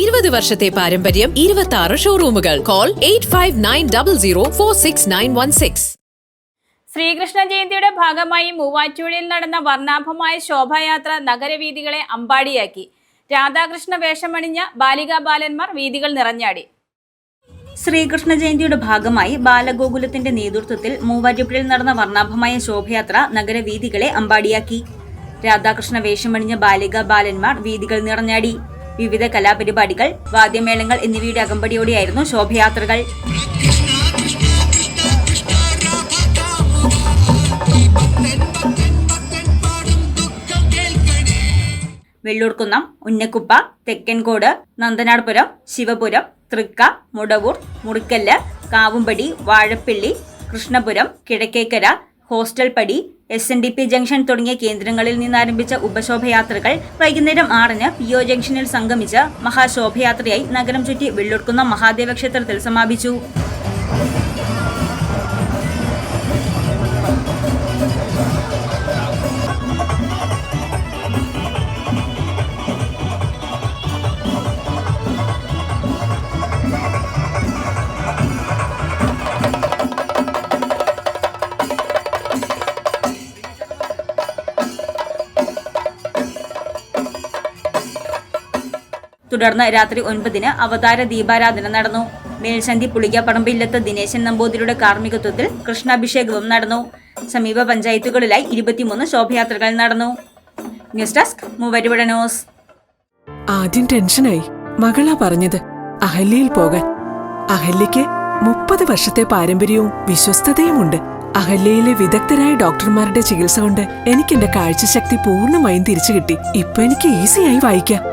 ഇരുപത് വർഷത്തെ പാരമ്പര്യം ഇരുപത്തി ആറ് ഷോറൂമുകൾ call eight five nine double zero four six nine one six Sreekrishna ജയന്തിയുടെ ഭാഗമായി മൂവാറ്റുപുഴയിൽ നടന്ന വർണാഭമായ ശോഭായാത്ര നഗരവീഥികളെ അമ്പാടിയാക്കി. രാധാകൃഷ്ണ വേഷമണിഞ്ഞ ബാലികാ ബാലന്മാർ വീഥികൾ നിറഞ്ഞാടി. ശ്രീകൃഷ്ണ ജയന്തിയുടെ ഭാഗമായി ബാലഗോകുലത്തിന്റെ നേതൃത്വത്തിൽ മൂവാറ്റുപുഴയിൽ നടന്ന വർണാഭമായ ശോഭയാത്ര നഗരവീഥികളെ അമ്പാടിയാക്കി. രാധാകൃഷ്ണ വേഷമണിഞ്ഞ ബാലികാ ബാലന്മാർ വീഥികൾ നിറഞ്ഞാടി. വിവിധ കലാപരിപാടികൾ വാദ്യമേളങ്ങൾ എന്നിവയുടെ അകമ്പടിയോടെയായിരുന്നു ശോഭയാത്രകൾ. Vellurkunnam Unnakkuppa Thekkankode Nandanarpuram Sivapuram Thrikkamudavoor Murikkallu Kavumpadi Vazhappilly Krishnapuram Kizhakkekkara hostel Padi S N D P junction തുടങ്ങിയ കേന്ദ്രങ്ങളിൽ നിന്നാരംഭിച്ച ഉപശോഭയാത്രകൾ വൈകുന്നേരം ആറിന് പി ഒ ജംഗ്ഷനിൽ സംഗമിച്ച് മഹാശോഭയാത്രയായി നഗരം ചുറ്റി വെള്ളൊടുക്കുന്ന മഹാദേവ ക്ഷേത്രത്തിൽ സമാപിച്ചു. തുടർന്ന് രാത്രി ഒൻപതിന് അവതാര ദീപാരാധന നടന്നു. മേൽശന്തി പുളികപ്പറമ്പില്ലത്ത് ദിനേശൻ നമ്പൂതിരിയുടെ കാർമ്മികത്വത്തിൽ കൃഷ്ണാഭിഷേകവും നടന്നു. സമീപ പഞ്ചായത്തുകളിലായി ഇരുപത്തിമൂന്ന് ശോഭയാത്രകൾ നടന്നു. News desk Muvattupuzha news. ആദ്യം ടെൻഷനായി. മകളാ പറഞ്ഞത് അഹല്യയിൽ പോകാൻ. അഹല്യയ്ക്ക് മുപ്പത് വർഷത്തെ പാരമ്പര്യവും വിശ്വസ്തതയുമുണ്ട്. അഹല്യയിലെ വിദഗ്ധരായ ഡോക്ടർമാരുടെ ചികിത്സ കൊണ്ട് എനിക്ക് എന്റെ കാഴ്ചശക്തി പൂർണമായും തിരിച്ചു കിട്ടി ഇപ്പൊ എനിക്ക് ഈസിയായി വായിക്കാം.